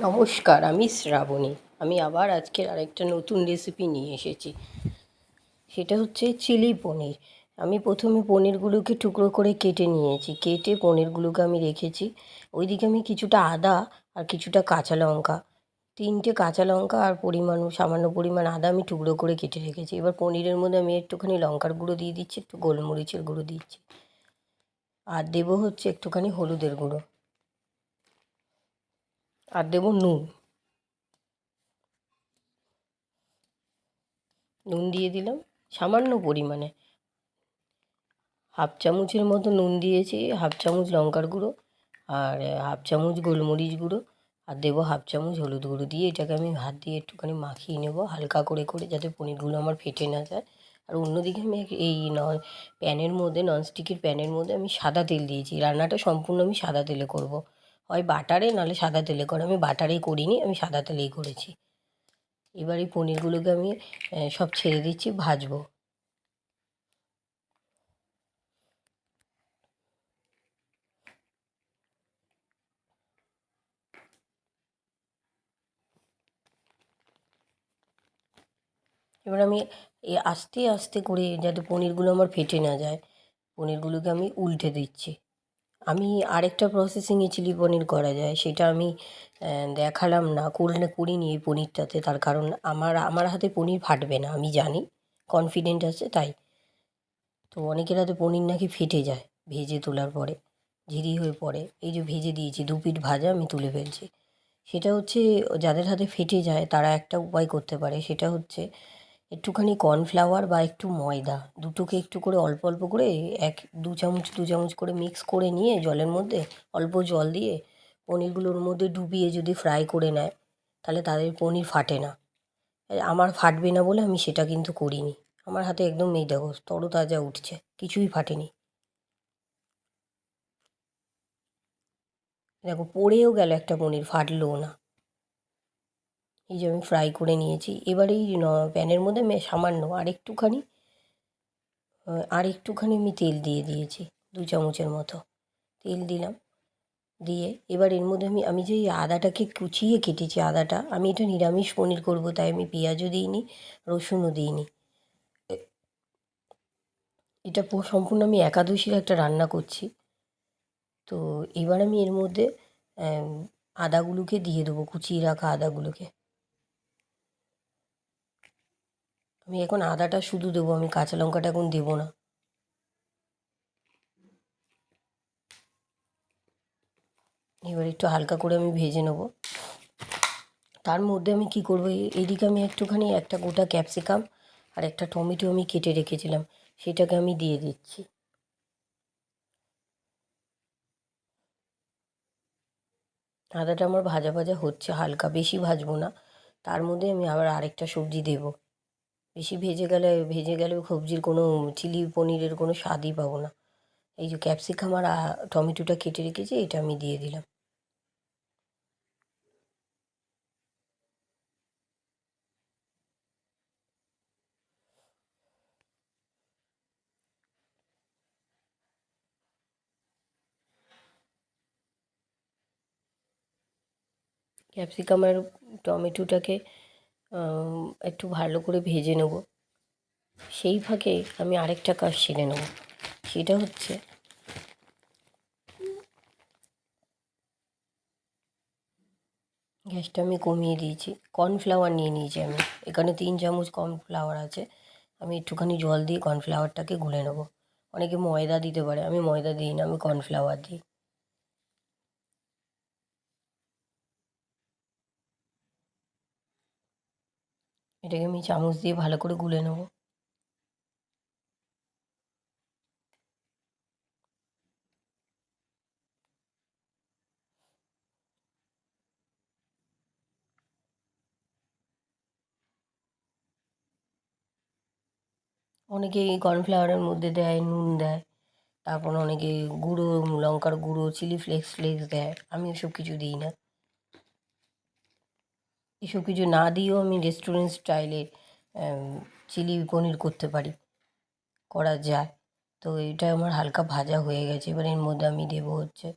নমস্কার, আমি শ্রাবণী। আমি আবার আজকের আরেকটা নতুন রেসিপি নিয়ে এসেছি। সেটা হচ্ছে চিলি পনির। আমি প্রথমে পনিরগুলোকে টুকরো করে কেটে নিয়েছি। কেটে পনিরগুলোকে আমি রেখেছি। ওইদিকে আমি কিছুটা আদা আর কিছুটা কাঁচা লঙ্কা। তিনটে কাঁচা লঙ্কা আর পরিমাণ, সামান্য পরিমাণ আদা আমি টুকরো করে কেটে রেখেছি। এবার পনিরের মধ্যে আমি একটুখানি লঙ্কার গুঁড়ো দিয়ে দিচ্ছি, একটু গোলমরিচের গুঁড়ো দিচ্ছি। আর দেবো হচ্ছে একটুখানি হলুদের গুঁড়ো। আর দেবো নুন। নুন দিয়ে দিলাম, সামান্য পরিমাণে। হাফ চামচের মতো নুন দিয়েছি, হাফ চামচ লঙ্কার গুঁড়ো আর হাফ চামচ গোলমরিচ গুঁড়ো। আর দেবো হাফ চামচ হলুদ গুঁড়ো দিয়ে এটাকে আমি হাত দিয়ে একটুখানি মাখিয়ে নেব হালকা করে করে যাতে পনিরগুলো আমার ফেটে না যায়। আর অন্যদিকে আমি এই নন প্যানের মধ্যে, ননস্টিকের প্যানের মধ্যে আমি সাদা তেল দিয়েছি। রান্নাটা সম্পূর্ণ আমি সাদা তেলে করব। হয় বাটারে, নাহলে সাদা তেলে করে। আমি বাটারেই করিনি, আমি সাদা তেলেই করেছি। এবার এই পনিরগুলোকে আমি সব ছেড়ে দিচ্ছি, ভাজবো। এবার আমি এ আস্তে আস্তে করে, যাতে পনিরগুলো আমার ফেটে না যায়, পনিরগুলোকে আমি উল্টে দিচ্ছি। আমি আরেকটা প্রসেসিংয়ে চিলি পনির করা যায়, সেটা আমি দেখালাম না করলে করিনি এই পনিরটাতে, তার কারণ আমার আমার হাতে পনির ফাটবে না, আমি জানি কনফিডেন্ট আছে তাই। তো অনেকের হাতে পনির নাকি ফেটে যায়, ভেজে তোলার পরে, ঝিরি হয়ে পড়ে, এই যে ভেজে দিয়েছি, দু পিঠ ভাজা আমি তুলে ফেলছি। সেটা হচ্ছে, যাদের হাতে ফেটে যায়, তারা একটা উপায় করতে পারে, সেটা হচ্ছে একটুখানি কর্নফ্লাওয়ার বা একটু ময়দা, দুটোকে একটু করে অল্প অল্প করে এক, দু চামচ দু চামচ করে মিক্স করে নিয়ে জলের মধ্যে অল্প জল দিয়ে পনিরগুলোর মধ্যে ডুবিয়ে যদি ফ্রাই করে নেয়, তাহলে তাদের পনির ফাটে না। আমার ফাটবে না বলে আমি সেটা কিন্তু করিনি। আমার হাতে একদম এই দেখো, তরতাজা উঠছে, কিছুই ফাটেনি। দেখো, পড়েও গেল একটা পনির, ফাটলোও না। এই যে আমি ফ্রাই করে নিয়েছি। এবার এই প্যানের মধ্যে সামান্য আর একটুখানি আর একটুখানি আমি তেল দিয়ে দিয়েছি, দু চামচের মতো। তেল দিলাম, দিয়ে এবার এর মধ্যে আমি আমি যে আদাটাকে কুচিয়ে কেটেছি, আদাটা, আমি এটা নিরামিষ পনির করব, তাই আমি পেঁয়াজও দিইনি, রসুনও দিইনি। এটা সম্পূর্ণ আমি একাদশীর একটা রান্না করছি। তো এবার আমি এর মধ্যে আদাগুলোকে দিয়ে দেবো, কুচিয়ে রাখা আদাগুলোকে। আমি এখন আদাটা শুধু দেবো, আমি কাঁচা লঙ্কাটা এখন দেবো না। এবার একটু হালকা করে আমি ভেজে নেব। তার মধ্যে আমি কি করব এদিকে আমি একটুখানি একটা গোটা ক্যাপসিকাম আর একটা টমেটো আমি কেটে রেখেছিলাম, সেটাকে আমি দিয়ে দিচ্ছি। আদাটা আমার ভাজা ভাজা হচ্ছে, হালকা বেশি ভাজবো না। তার মধ্যে আমি আবার আরেকটা সবজি দেবো। বেশি ভেজে গেলে ভেজে গেলে সবজির কোনো চিলি পনিরের কোনো স্বাদই পাবো না। এই যে ক্যাপসিকাম আর টমেটোটা কেটে রেখেছি, এটা আমি দিয়ে দিলাম। ক্যাপসিকাম আর টমেটোটাকে একটু ভালো করে ভেজে নেব। সেই ফাঁকে আমি আরেকটা কাজ সেরে নেব। সেটা হচ্ছে গ্যাসটা আমি কমিয়ে দিয়েছি। কর্নফ্লাওয়ার নিয়ে নিয়েছি আমি। এখানে তিন চামচ কর্নফ্লাওয়ার আছে। আমি একটুখানি জল দিয়ে কর্নফ্লাওয়ারটাকে গুলে নেব। অনেকে ময়দা দিতে পারে। আমি ময়দা দিই না, আমি কর্নফ্লাওয়ার দিই। এটাকে আমি চামচ দিয়ে ভালো করে গুলে নেব। অনেকে কর্নফ্লাওয়ারের মধ্যে দেয়, নুন দেয়, তারপর অনেকে গুঁড়ো, লঙ্কার গুঁড়ো চিলি ফ্লেক্স ফ্লেক্স দেয়। আমি এসব কিছু দিই না। এসব কিছু না দিয়েও আমি রেস্টুরেন্ট স্টাইলে চিলি পনির করতে পারি, করা যায়। তো এটা আমার হালকা ভাজা হয়ে গেছে, এবার এর মধ্যে আমি দেবো হচ্ছে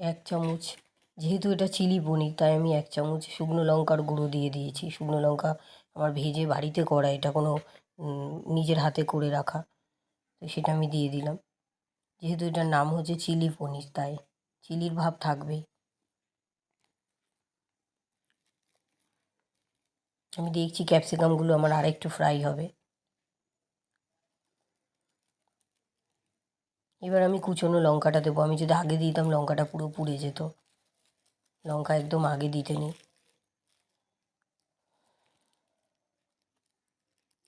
এক চামচ, যেহেতু এটা চিলি পনির, তাই আমি এক চামচ শুকনো লঙ্কার গুঁড়ো দিয়ে দিয়েছি। শুকনো লঙ্কা আমার ভেজে বাড়িতে করা, এটা কোনো নিজের হাতে করে রাখা, তো সেটা আমি দিয়ে দিলাম। যেহেতু এটার নাম হচ্ছে চিলি পনির, তাই চিলির ভাব থাকবেই। আমি দেখছি ক্যাপসিকামগুলো আমার আরেকটু ফ্রাই হবে। এবার আমি কুচনো লঙ্কাটা দেবো। আমি যদি আগে দিতাম, লঙ্কাটা পুরো পুড়ে যেত। লঙ্কা একদম আগে দিতে নেই।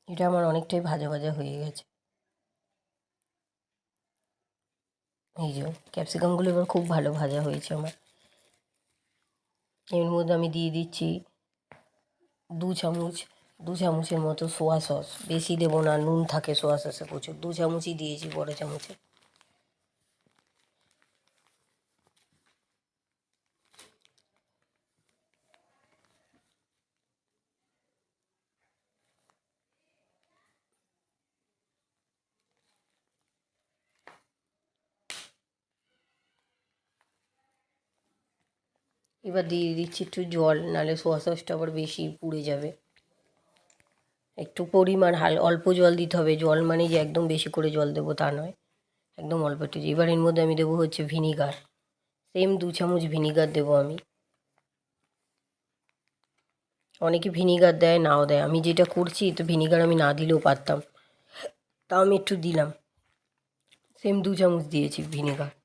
এটা আমার অনেকটাই ভাজা ভাজা হয়ে গেছে। এই যে ক্যাপসিকামগুলো এবার খুব ভালো ভাজা হয়েছে আমার। এর মধ্যে আমি দিয়ে দিচ্ছি দু চামচ, দু চামচের মতো সোয়া সস। বেশি দেবো না, নুন থাকে সোয়া সসে প্রচুর। দু চামচই দিয়েছি বড় চামচে। এবার দিয়ে দিচ্ছি একটু জল, নাহলে সোয়া সসটা আবার বেশি পুড়ে যাবে। একটু পরিমাণ হাল, অল্প জল দিতে হবে। জল মানে যে একদম বেশি করে জল দেবো তা নয়। একদম অল্প একটু এবার এর মধ্যে আমি দেবো হচ্ছে ভিনিগার। সেম দু চামচ ভিনিগার দেবো আমি। অনেকে ভিনিগার দেয়, নাও দেয়। আমি যেটা করছি, তো ভিনিগার আমি না দিলেও পারতাম। তাও আমি একটু দিলাম। সেম দু চামচ দিয়েছি ভিনিগার।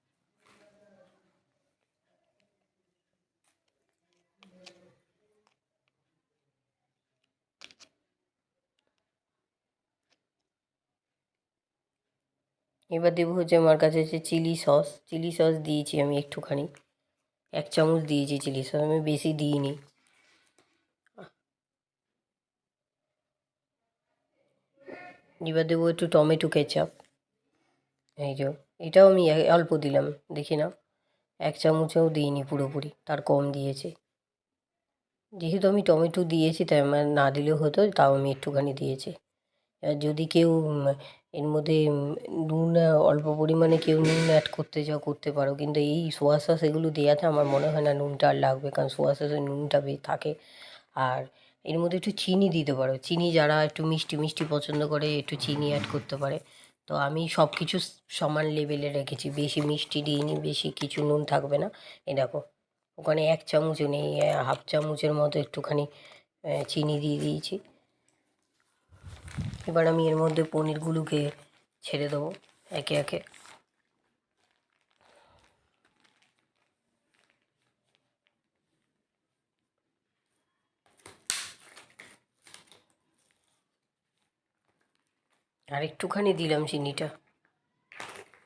এবার দেবো হচ্ছে আমার কাছে হচ্ছে চিলি সস। চিলি সস দিয়েছি আমি একটুখানি। এক চামচ দিয়েছি চিলি সস, আমি বেশি দিইনি। এবার দেবো একটু টমেটো কেচাপ। এই যে, এটাও আমি অল্প দিলাম, দেখি না। এক চামচেও দিইনি পুরোপুরি, তার কম দিয়েছে। যেহেতু আমি টমেটো দিয়েছি, তাই আমার না দিলেও হতো, তাও আমি একটুখানি দিয়েছি। আর যদি কেউ এর মধ্যে নুন অল্প পরিমাণে কেউ নুন অ্যাড করতে চাও, করতে পারো। কিন্তু এই সোয়া সস এগুলো দেওয়াতে আমার মনে হয় না নুনটা আর লাগবে, কারণ সোয়া সসে নুনটা বে- থাকে। আর এর মধ্যে একটু চিনি দিতে পারো। চিনি যারা একটু মিষ্টি মিষ্টি পছন্দ করে, একটু চিনি অ্যাড করতে পারে। তো আমি সব কিছু সমান লেভেলে রেখেছি। বেশি মিষ্টি দিইনি, বেশি কিছু নুন থাকবে না। এ দেখো, ওখানে এক চামচও নেই হাফ চামচের মতো একটুখানি চিনি দিয়ে দিয়েছি। এবার আমি এর মধ্যে পনিরগুলোকে ছেড়ে দেবো একে একে। আর একটুখানি দিলাম চিনিটা।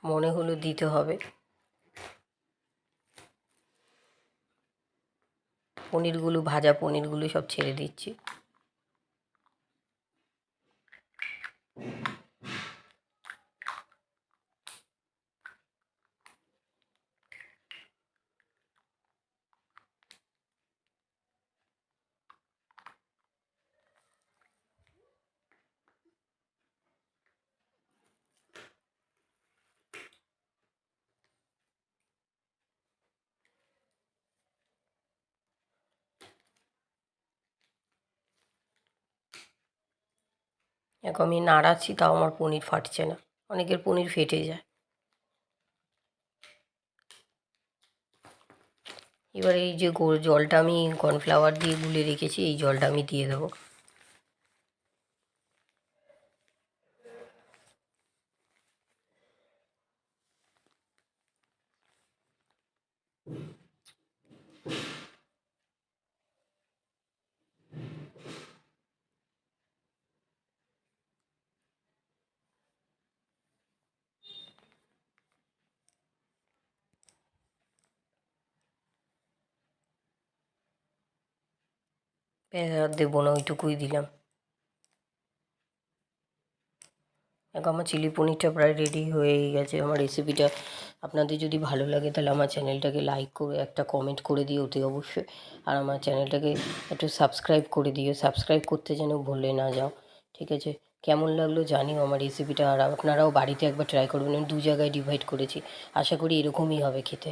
মনে হলো দিতে হবে। পনিরগুলো, ভাজা পনিরগুলো সব ছেড়ে দিচ্ছি। এখন আমি নাড়াচ্ছি, তাও আমার পনির ফাটছে না। অনেকের পনির ফেটে যায়। এবার এই যে জলটা আমি কর্নফ্লাওয়ার দিয়ে গুলে রেখেছি, এই জলটা আমি দিয়ে দেবো। আর দেবো না, ওইটুকুই দিলাম। এখন আমার চিলি পনিরটা প্রায় রেডি হয়েই গেছে। আমার রেসিপিটা আপনাদের যদি ভালো লাগে, তাহলে আমার চ্যানেলটাকে লাইক করে একটা কমেন্ট করে দিও অতি অবশ্যই। আর আমার চ্যানেলটাকে একটু সাবস্ক্রাইব করে দিও। সাবস্ক্রাইব করতে যেন ভুলে না যাও, ঠিক আছে? কেমন লাগল জানিও আমার রেসিপিটা আর আপনারাও বাড়িতে একবার ট্রাই করবেন, আমি দু জায়গায় ডিভাইড করেছি। আশা করি এরকমই হবে খেতে।